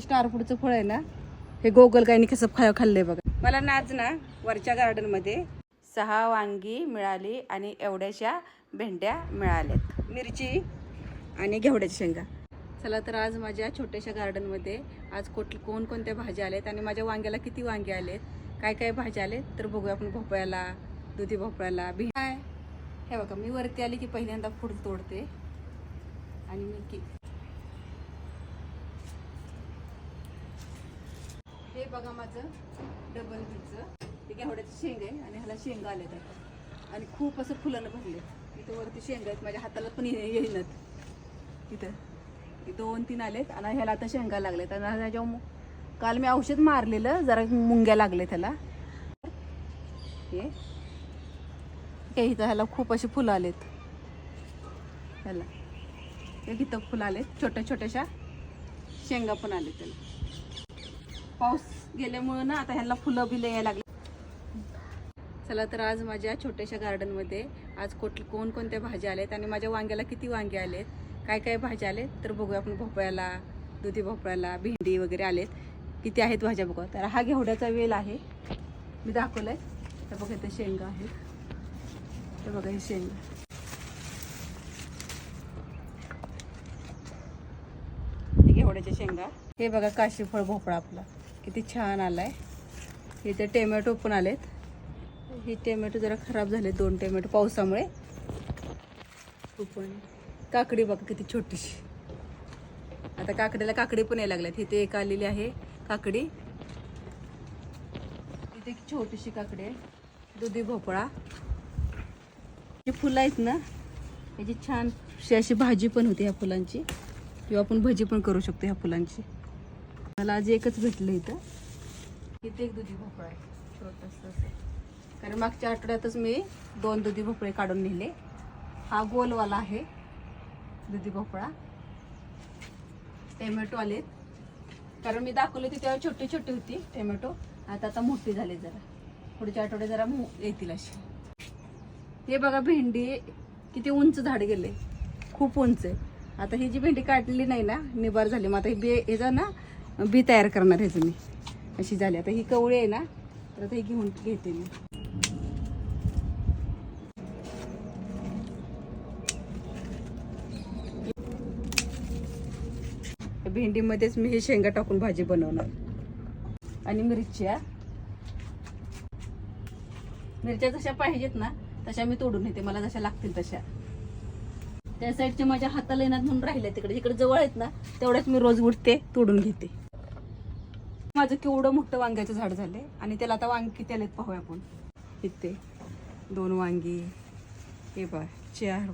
Star फूडचं फळ आहे ना हे गोगल गायनी कसं खाय खाल्लंय बघा. मला ना आज ना वरच्या गार्डनमध्ये सहा वांगी मिळाली आणि एवढ्याशा भेंड्या मिळाल्यात. मिरची आणि घेवड्याच्या शेंगा. चला तर आज माझ्या छोट्याशा गार्डनमध्ये आज कोट कोणकोणत्या भाज्या आल्यात आणि माझ्या वांग्याला किती वांगे आलेत काय काय भाज्या आलेत तर बघूया आपण भोपळ्याला दुधी भोपळ्याला भी काय हे बघा मी वरती आली की पहिल्यांदा फूल तोडते. आणि मी की हे बघा माझं डबल बीचं ते घेवड्याचं शेंग आहे आणि ह्याला शेंगा आले तर आणि खूप असं फुलानं भरले इथं वरती शेंगा आहेत माझ्या हाताला पण ये- येईनात इथं. दोन तीन आलेत आणि ह्याला आता शेंगा लागल्यात आणि ह्याच्या काल मी औषध मारलेलं जरा मुंग्या लागले त्याला हे. इथं ह्याला खूप अशी फुलं आलेत. ह्याला. हे इथं फुलं आलेत छोट्या छोट्याशा शेंगा पण आले त्याला पाऊस गेल्यामुळं ना आता ह्यांना फुलं बिलं यायला लागले. चला तर आज माझ्या छोट्याशा गार्डनमध्ये आज कोट कोणकोणत्या भाज्या आल्यात आणि माझ्या वांग्याला किती वांगे आलेत? काय काय भाज्या आलेत? तर बघूया आपण भोपळ्याला दुधी भोपळ्याला भेंडी वगैरे आलेत. किती आहेत भाज्या बघा. तर हा घेवड्याचा वेल आहे. मी दाखवलंय. तर बघा इथे शेंगा आहेत. तर बघा हे शेंगा. घेवड्याच्या शेंगा. हे बघा काशीफळ भोपळा आपला. किती छान आलाय. इथे टोमॅटो पण आलेत. हे टोमॅटो जरा खराब झाले दोन टोमॅटो पावसामुळे. पण काकडी बघा किती छोटीशी. आता काकडीला काकडी पण यायला लागल्यात. इथे एक आलेली आहे काकडी. इथे एक छोटीशी काकडी आहे. दुधी भोपळा. ही फुलं आहेत ना याची छान अशी अशी भाजी पण होती ह्या फुलांची. किंवा आपण भजी पण करू शकतो ह्या फुलांची. मला आज एकच भेटलं इथं. इथे एक दुधी भोपळा आहे छोटंसं असं. कारण मागच्या आठवड्यातच मी दोन दुधी भोपळे काढून नेले. हा गोलवाला आहे दुधी भोपळा. टोमॅटो आलेत. कारण मी दाखवले होते तेव्हा छोटी छोटी होती टोमॅटो आता आता मोठी झाली जरा. पुढच्या आठवड्यात जरा मो- येतील अशी. हे बघा भेंडी किती उंच झाड गेले. खूप उंच आहे. आता ही जी भेंडी काढलेली नाही ना निबार झाली. मग आता हे बी ह्याचा ना बी तयार करणार ह्याचं मी अशी झाली. आता ही कवळी आहे ना तर आता ही घेऊन घेते मी. भेंडीमध्येच मी हे शेंगा टाकून भाजी बनवणार. आणि मिरच्या. मिरच्या जशा पाहिजेत ना तशा मी तोडून येते मला जशा लागतील तशा. त्या साईडच्या माझ्या हाताला येणार म्हणून राहिल्या तिकडे जिकडे जवळ आहेत ना तेवढ्याच मी रोज उठते तोडून घेते. माझं केवढं मोठं वांग्याचं झाड झालंय. आणि त्याला आता वांग किती आलेत पाहूया आपण. इथे दोन वांगी. हे बघ चार.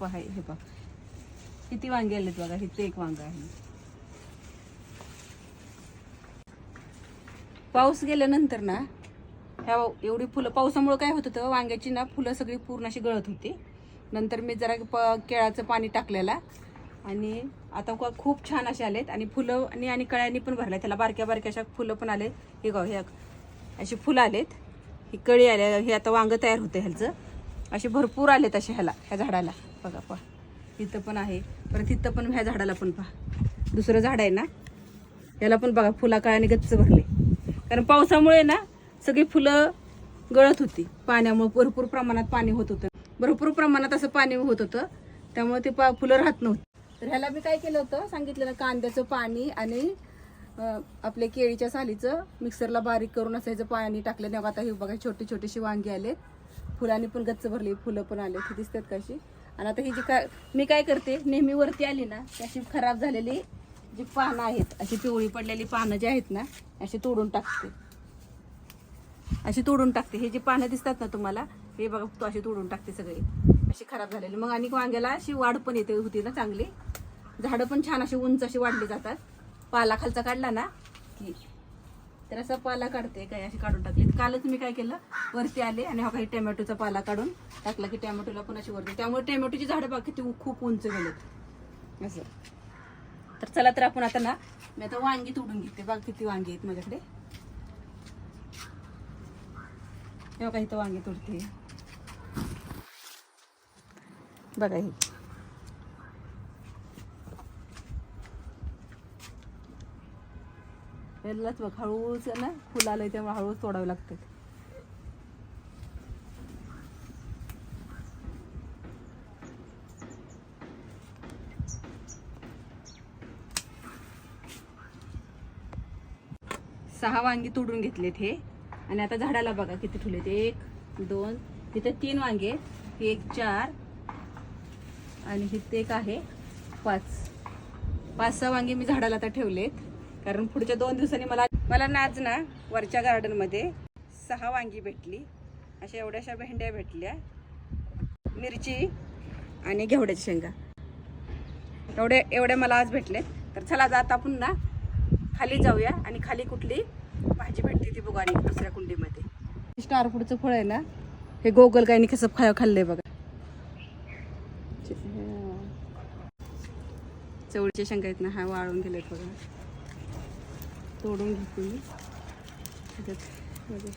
पहा हे बघ. किती वांगे आलेत बघा इथे एक वांगा आहे. पाऊस गेल्यानंतर ना ह्या एवढी फुलं पावसामुळे काय होत होतं वांग्याची ना फुलं सगळी पूर्ण अशी गळत होती. नंतर मी जरा प केळाचं पाणी टाकलेला. आणि आता क- खूप छान असे आलेत. आणि फुलं आणि आणि कळ्यांनी पण भरल्या त्याला बारक्या बारक्या अशा फुलं पण आले हे गाव हे अशी फुलं आलेत. ही कळी आल्या हे आता वांगं तयार होतं ह्याचं. असे भरपूर आलेत असे ह्याला ह्या झाडाला. बघा पहा. इथं पण आहे. परत इथं पण ह्या झाडाला पण पहा. दुसरं झाड आहे ना? याला पण बघा फुला कळ्याने गच्च भरले. कारण पावसामुळे ना सगळी फुलं गळत होती. पाण्यामुळे भरपूर प्रमाणात पाणी होत होतं. भरपूर प्रमाणात असं पाणी होत होतं. त्यामुळे ते पा फुलं राहत नव्हती. तर ह्याला मी काय केलं होतं? सांगितलेलं कांद्याचं पाणी आणि आपल्या केळीच्या सालीचं मिक्सरला बारीक करून असायचं पाणी टाकलं. नाही आता हे बघा छोटी छोटीशी वांगी आलेत. फुलांनी पण गच्च भरली फुलं पण आले ती दिसतात कशी. आणि आता ही जी काय मी काय करते नेहमी वरती आली ना त्याची अशी खराब झालेली जी पानं आहेत अशी पिवळी पडलेली पानं जी आहेत ना अशी तोडून टाकते. अशी तोडून टाकते. हे जी पानं दिसतात ना तुम्हाला हे बघा तो अशी तोडून टाकते सगळी. अशी खराब झालेली. मग आणि वांग्याला अशी वाढ पण येते होती ना चांगली. झाडं पण छान अशी उंच अशी वाढली जातात. पाला खालचा काढला ना की तर असा पाला काढते काही अशी काढून टाकली. कालच मी काय केलं वरती आले आणि हा काही टोमॅटोचा पाला काढून टाकला की टोमॅटोला पण अशी वरती. त्यामुळे टोमॅटोची झाडं बाकी किती खूप उंच गेलेत असं. तर चला तर आपण आता ना मी आता वांगी तोडून घेते. बघ किती वांगी आहेत माझ्याकडे. हे काही तर वांगी तोडते? बघा ही. यालाच बघ हळूच ना फुल आलं त्यामुळे हळूच तोडावे लागते सहा वांगी तोडून घेतलेत हे. आणि आता झाडाला बघा किती ठेवलेत. एक दोन तिथे तीन वांगे एक चार आणि इथे एक आहे पाच. पाच सहा वांगे मी झाडाला आता ठेवलेत. कारण पुढच्या दोन दिवसांनी मला मला नाच ना वरच्या गार्डनमध्ये सहा वांगी भेटली. अशा एवढ्याशा भेंड्या भेटल्या. मिरची आणि घेवड्याची शेंगा. एवढे एवढे मला आज भेटलेत. तर चला जात आपण ना खाली जाऊया आणि खाली कुठली भाजी भेटते ती बघू आणि दुसऱ्या कुंडीमध्ये. स्टार फूडचं फळ आहे ना हे गोगल गायनी कसं खा खाल्लंय बघा. चवळीच्या शेंगा आहेत ना हा वाळून गेलेत बघा. तोडून घेते मी. त्याच्यात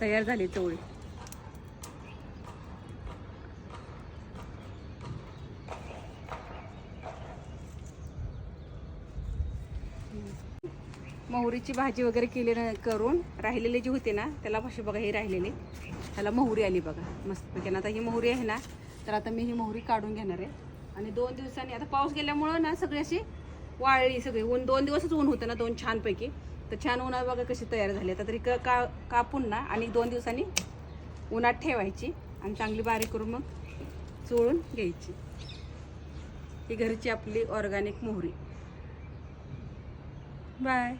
तयार झाली चवळी मोहरीची भाजी वगैरे केली करून राहिलेले जी होते ना त्याला भाषे बघा हे राहिलेली. त्याला मोहरी आली बघा. मस्त कारण आता ही मोहरी आहे ना तर आता मी ही मोहरी काढून घेणार आहे. आणि दोन दिवसांनी आता पाऊस गेल्यामुळं ना सगळी अशी वाळली सगळी. ऊन दोन दिवसच ऊन होतं ना दोन छानपैकी. तर छान उन्हा बघा कशी तयार झाली. आता तरी क- का कापून ना आणि दोन दिवसांनी उन्हात ठेवायची आणि चांगली बारीक करून मग चोळून घ्यायची. ही घरची आपली ऑर्गॅनिक मोहरी. बाय